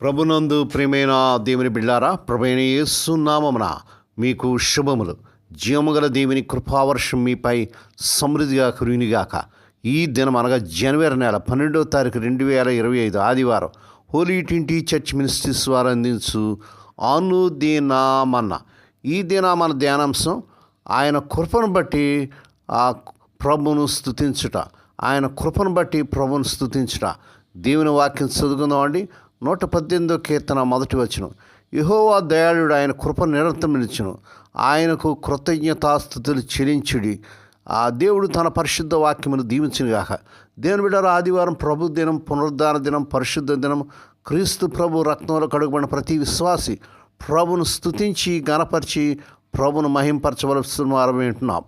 ప్రభునందు ప్రేమైన దేవుని బిళ్ళారా ప్రభైన యేసునామమున మీకు శుభములు. జీవముగల దేవుని కృపావర్షం మీపై సమృద్ధిగా కురినిగాక ఈ దినం అనగా జనవరి నెల పన్నెండవ తారీఖు రెండు వేల ఇరవై ఐదు ఆదివారం హోలీ ట్వంటీ చర్చ్ మినిస్ట్రీస్ వారు అందించు అనుదినామన్న. ఈ దినామన ధ్యానాంశం ఆయన కృపను బట్టి ఆ ప్రభును స్థుతించుట ఆయన కృపను బట్టి ప్రభును స్థుతించుట దేవుని వాక్యం చదువుకుందామండి. నూట పద్దెనిమిదో కీర్తన మొదటి వచనం. యహోవా దయాళుడు ఆయన కృప నిరంతరం నిలిచును. ఆయనకు కృతజ్ఞతాస్థుతులు చెల్లించుడి. ఆ దేవుడు తన పరిశుద్ధ వాక్యమును దీవించినగాక. దేవుని బిడ్డల ఆదివారం ప్రభు దినం పునరుద్ధాన దినం పరిశుద్ధ దినం క్రీస్తు ప్రభు రత్నంలో కడుగుబడిన ప్రతి విశ్వాసి ప్రభును స్తుతించి గణపరిచి ప్రభును మహింపరచవలసిన వారం వింటున్నాం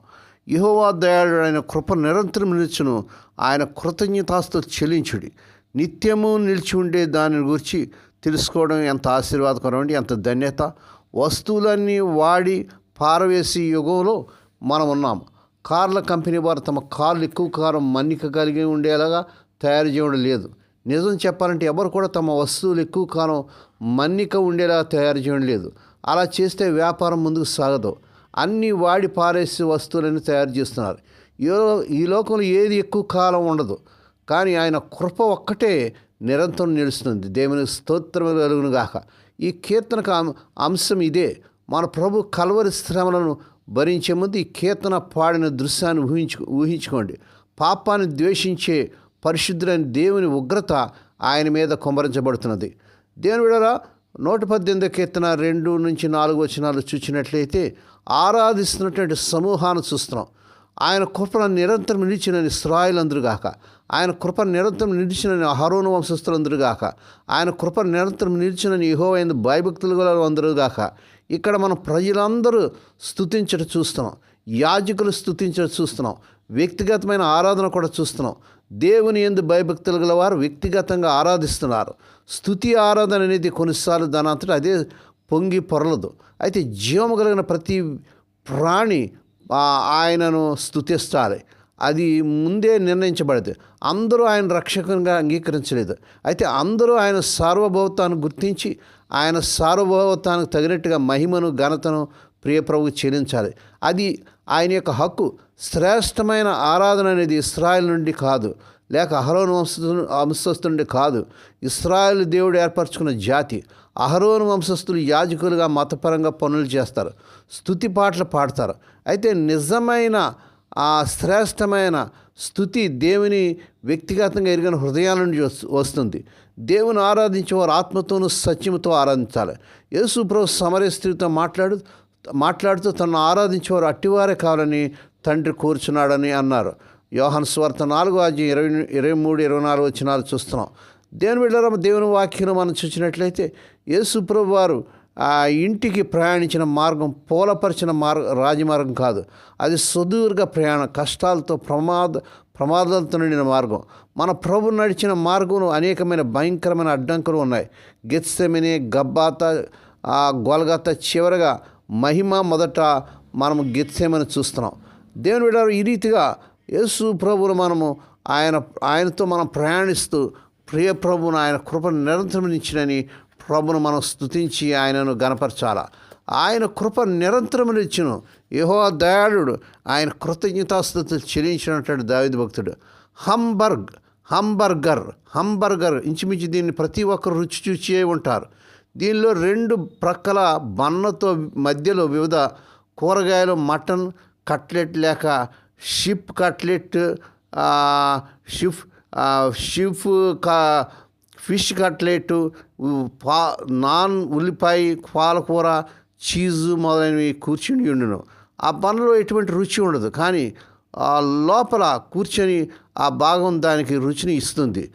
యహోవా దయాళుడు ఆయన కృప నిరంతరం నిలుచును. ఆయన కృతజ్ఞతాస్తు చెల్లించుడి. నిత్యము నిలిచి ఉండే దాని గురించి తెలుసుకోవడం ఎంత ఆశీర్వాదకరం అండి ఎంత ధన్యత. వస్తువులన్నీ వాడి పారవేసి యుగంలో మనం ఉన్నాం. కార్ల కంపెనీ వారు తమ కార్లు ఎక్కువ కాలం మన్నిక కలిగి ఉండేలాగా తయారు చేయడం లేదు. నిజం చెప్పాలంటే ఎవరు కూడా తమ వస్తువులు ఎక్కువ కాలం మన్నిక ఉండేలా తయారు చేయడం లేదు. అలా చేస్తే వ్యాపారం ముందుకు సాగదు. అన్ని వాడి పారేసి వస్తువులను తయారు చేస్తున్నారు. ఈ లో- ఈ లోకంలో ఏది ఎక్కువ కాలం ఉండదు. కానీ ఆయన కృప ఒక్కటే నిరంతరం నిలుస్తుంది. దేవుని స్తోత్రము కలుగును గాక ఈ కీర్తనకు అంశం ఇదే. మన ప్రభు కలవరి శ్రమలను భరించే ముందు ఈ కీర్తన పాడిన దృశ్యాన్ని ఊహించు ఊహించుకోండి. పాపాన్ని ద్వేషించే పరిశుద్ధులైన దేవుని ఉగ్రత ఆయన మీద కుమ్మరించబడుతున్నది. దేవుని విడరా నూట పద్దెనిమిది కీర్తన రెండు నుంచి నాలుగు వచనాలు చూసినట్లయితే ఆరాధిస్తున్నటువంటి సమూహాన్ని చూస్తున్నాం. ఆయన కృపను నిరంతరం నిలిచిన ఇస్రాయిలందరుగాక ఆయన కృప నిరంతరం నిలిచిన హరోను వంశస్థులందరుగాక ఆయన కృప నిరంతరం నిలిచిన అయిన భయభక్తులు గల అందరుగాక ఇక్కడ మనం ప్రజలందరూ స్థుతించడం చూస్తున్నాం. యాజకులు స్థుతించడం చూస్తున్నాం. వ్యక్తిగతమైన ఆరాధన కూడా చూస్తున్నాం. దేవుని ఎందు భయభక్తులు గల వారు వ్యక్తిగతంగా ఆరాధిస్తున్నారు. స్థుతి ఆరాధన అనేది కొన్నిసార్లు దాని అంతటా అదే పొంగి పొరలదు. అయితే జీవము కలిగిన ప్రతి ప్రాణి ఆయనను స్థుతిస్తాలి అది ముందే నిర్ణయించబడింది. అందరూ ఆయన రక్షకునిగా అంగీకరించలేదు. అయితే అందరూ ఆయన సార్వభౌతాన్ని గుర్తించి ఆయన సార్వభౌతానికి తగినట్టుగా మహిమను ఘనతను ప్రియప్రభు చెల్లించాలి. అది ఆయన యొక్క హక్కు. శ్రేష్టమైన ఆరాధన అనేది ఇస్రాయల్ నుండి కాదు. లేక అహరోను వంశ వంశస్థు నుండి కాదు. ఇస్రాయల్ దేవుడు ఏర్పరచుకున్న జాతి. అహరోను వంశస్థులు యాజకులుగా మతపరంగా పనులు చేస్తారు. స్థుతి పాటలు పాడతారు. అయితే నిజమైన ఆ శ్రేష్టమైన స్థుతి దేవుని వ్యక్తిగతంగా ఎరిగిన హృదయాల నుండి వస్తుంది. దేవుని ఆరాధించేవారు ఆత్మతోనూ సత్యముతో ఆరాధించాలి. యేసు ప్రభు సమరయ స్త్రీతో మాట్లాడు మాట్లాడుతూ తను ఆరాధించేవారు అట్టివారే కావాలని తండ్రి కూర్చున్నాడని అన్నారు. యోహన్ స్వార్థ నాలుగు అధ్యాయం ఇరవై ఇరవై మూడు ఇరవై నాలుగు వచ్చినాలు చూస్తున్నాం. దేవుని బిడ్డల దేవుని వాక్యం మనం చూసినట్లయితే యేసు ప్రభు వారు ఆ ఇంటికి ప్రయాణించిన మార్గం పోలపరిచిన మార్గ రాజమార్గం కాదు. అది సుదీర్ఘ ప్రయాణం కష్టాలతో ప్రమాద ప్రమాదాలతో నిండిన మార్గం. మన ప్రభు నడిచిన మార్గంలో అనేకమైన భయంకరమైన అడ్డంకులు ఉన్నాయి. గెత్సెమిని గబ్బాత గొలగత చివరగా మహిమ మొదట మనము గెత్సేమని చూస్తున్నాం. దేవుని విడారు ఈ రీతిగా యేసు ప్రభును మనము ఆయన ఆయనతో మనం ప్రయాణిస్తూ ప్రియ ప్రభువును ఆయన కృపను నిరంతరం ఇచ్చినని ప్రభును మనం స్తుతించి ఆయనను గనపరచాల? ఆయన కృప నిరంతరం ఇచ్చును. యహో దయాళుడు. ఆయన కృతజ్ఞతాస్థుతులు చెల్లించినటువంటి దావిద భక్తుడు. హంబర్గ్ హంబర్గర్ హంబర్గర్ ఇంచుమించు దీన్ని ప్రతి ఒక్కరు రుచి చూచే ఉంటారు. దీనిలో రెండు ప్రక్కల బన్నతో మధ్యలో వివిధ కూరగాయలు మటన్ కట్లెట్ లేక షిప్ కట్లెట్ షిఫ్ షిఫ్ కా ఫిష్ కట్లెట్ పా నాన్ ఉల్లిపాయ పాలకూర చీజు మొదలైనవి కూర్చుని ఉండును. ఆ పనులో ఎటువంటి రుచి ఉండదు. కానీ ఆ లోపల కూర్చొని ఆ భాగం దానికి రుచిని ఇస్తుంది.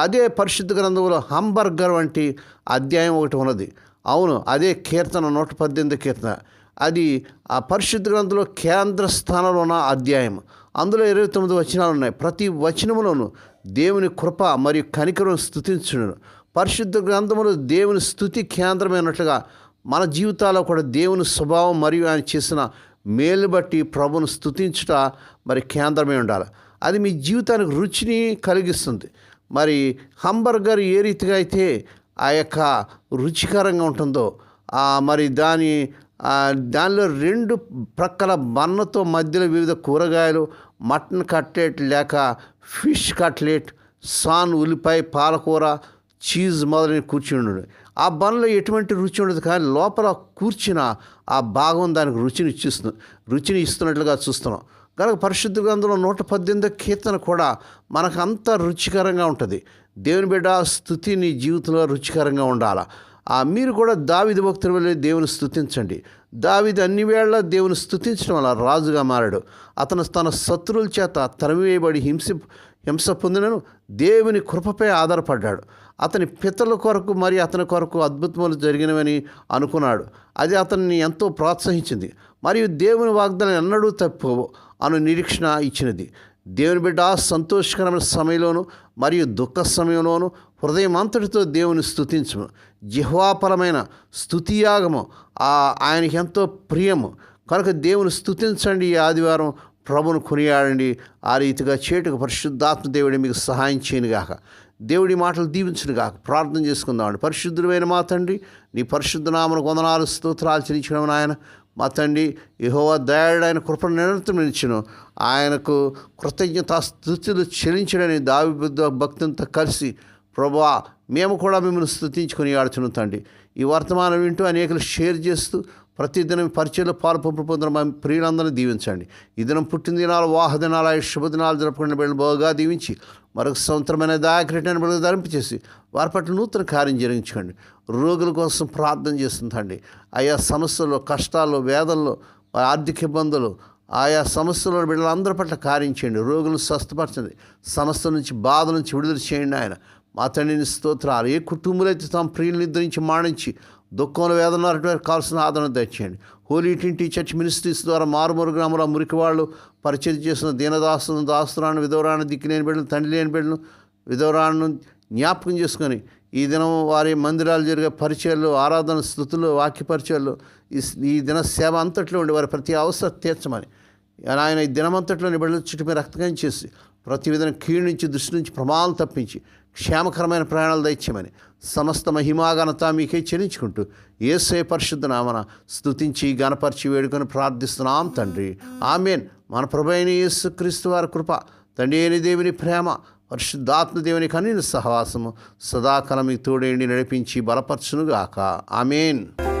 అదే పరిశుద్ధ గ్రంథంలో హంబర్గర్ వంటి అధ్యాయం ఒకటి ఉన్నది. అవును అదే కీర్తన నూట పద్దెనిమిది కీర్తన. అది ఆ పరిశుద్ధ గ్రంథంలో కేంద్ర స్థానంలో ఉన్న అధ్యాయం. అందులో ఇరవై తొమ్మిది వచనాలు ఉన్నాయి. ప్రతి వచనములోను దేవుని కృప మరియు కనికరం స్థుతించును పరిశుద్ధ గ్రంథములో దేవుని స్థుతి కేంద్రమైనట్లుగా మన జీవితాల్లో కూడా దేవుని స్వభావం మరియు ఆయన చేసిన మేలు బట్టి ప్రభును స్థుతించుట మరి కేంద్రమే ఉండాలి. అది మీ జీవితానికి రుచిని కలిగిస్తుంది. మరి హంబర్గర్ ఏ రీతిగా అయితే ఆ యొక్క రుచికరంగా ఉంటుందో మరి దాని దానిలో రెండు ప్రక్కల బన్నతో మధ్యలో వివిధ కూరగాయలు మటన్ కట్లెట్ లేక ఫిష్ కట్లెట్ సాన్ ఉల్లిపాయ పాలకూర చీజ్ మొదలైన కూర్చుని ఆ బన్లో ఎటువంటి రుచి ఉండదు కానీ లోపల కూర్చిన ఆ భాగం దానికి రుచిని ఇచ్చిస్తుంది రుచిని ఇస్తున్నట్లుగా చూస్తున్నాం. కనుక పరిశుద్ధ గ్రంథంలో నూట పద్దెనిమిది కీర్తన కూడా మనకు అంత రుచికరంగా ఉంటుంది. దేవుని బిడ్డ స్థుతి నీ జీవితంలో రుచికరంగా ఉండాలా? ఆ మీరు కూడా దావిది భక్తుల వల్ల దేవుని స్థుతించండి. దావిది అన్ని వేళ దేవుని స్థుతించడం వల్ల రాజుగా మారాడు. అతను తన శత్రువుల చేత తరిమివేయబడి హింస హింస పొందినను. దేవుని కృపపై ఆధారపడ్డాడు. అతని పితల కొరకు మరి అతని కొరకు అద్భుతములు జరిగినవని అనుకున్నాడు. అది అతన్ని ఎంతో ప్రోత్సహించింది. మరియు దేవుని వాగ్దానం ఎన్నడూ తప్పు అను నిరీక్షణ ఇచ్చినది. దేవుని బిడ్డ సంతోషకరమైన సమయంలోను మరియు దుఃఖ సమయంలోను హృదయం అంతటితో దేవుని స్థుతించము జిహ్వాపరమైన స్థుతియాగము ఆయనకి ఎంతో ప్రియము. కనుక దేవుని స్థుతించండి ఈ ఆదివారం. ప్రభును కొనియాడండి. ఆ రీతిగా చేటుకు పరిశుద్ధాత్మ దేవుడి మీకు సహాయం చేయనుగాక. దేవుడి మాటలు దీవించును కాక ప్రార్థన చేసుకుందామండి. పరిశుద్ధుడైన మా తండ్రి నీ పరిశుద్ధ నామను వందనాలు స్తోత్రాలు చెల్లించడం నాయన. మా తండ్రి యహోవా ఆయన కృపను నిరంతరం నిలిచును ఆయనకు కృతజ్ఞత స్థుతులు చెల్లించడని దావి భక్తులతో కలిసి ప్రభా మేము కూడా మిమ్మల్ని స్థుతించుకొని ఆడుచును తండ్రి. ఈ వర్తమానం వింటూ అనేకలు షేర్ చేస్తూ ప్రతిదినం పరిచయలు పాల్పంపు పొందిన మా ప్రియులందరినీ దీవించండి. ఈ దినం పుట్టిన దినాలు వాహ దినాలు ఆయుష్ శుభదినాలు జరుపుకునే బిడ్డలు బాగా దీవించి మరొక సంవత్సరమైన దాయకరిటైన బిడ్డలు ధరింపచేసి వారి పట్ల నూతన కార్యం జరిగించుకోండి. రోగుల కోసం ప్రార్థన చేస్తుందండి. ఆయా సమస్యల్లో కష్టాల్లో వేదల్లో ఆర్థిక ఇబ్బందులు ఆయా సమస్యలో బిడ్డలందరి పట్ల కార్యం చేయండి. రోగులను స్వస్థపరచండి. సమస్య నుంచి బాధ నుంచి విడుదల చేయండి ఆయన. మా తండ్రిని స్తోత్రాలు. ఏ కుటుంబాలైతే తమ ప్రియులు నిద్రించి మాణించి దుఃఖంలో వేదన కావాల్సిన ఆదరణ దయచేయండి హోలీ టింటి చర్చ్ మినిస్ట్రీస్ ద్వారా మారుమూరు గ్రామంలో మురికి వాళ్ళు పరిచయం చేసిన దీనదాసులను దాస్తురాన్ని దిక్కు దిక్కులేని బిడ్డలు తండ్రి లేని బిడ్డలు విధవరాను జ్ఞాపకం చేసుకొని ఈ దినం వారి మందిరాలు జరిగే పరిచయాలు ఆరాధన స్థుతులు వాక్య పరిచయాలు ఈ ఈ దిన సేవ అంతట్లో ఉండి వారి ప్రతి అవసరం తీర్చమని. ఆయన ఈ దినమంతట్లో బిడ్డల చుట్టూ రక్తకం చేసి ప్రతి విధంగా కీడు నుంచి దృష్టి నుంచి ప్రమాదం తప్పించి క్షేమకరమైన ప్రయాణాలు దయచేయమని సమస్త మహిమాఘనత మీకే చెల్లించుకుంటూ ఏసే పరిశుద్ధ నామన స్తుతించి గణపరిచి వేడుకొని ప్రార్థిస్తున్నాం తండ్రి. ఆమెన్. మన ప్రభైన యేసుక్రీస్తు వారి కృప తండ్రి అయిన దేవుని ప్రేమ పరిశుద్ధాత్మ దేవుని కన్నీని సహవాసము సదాకాలం మీకు తోడేండి నడిపించి బలపరచునుగాక. ఆమెన్.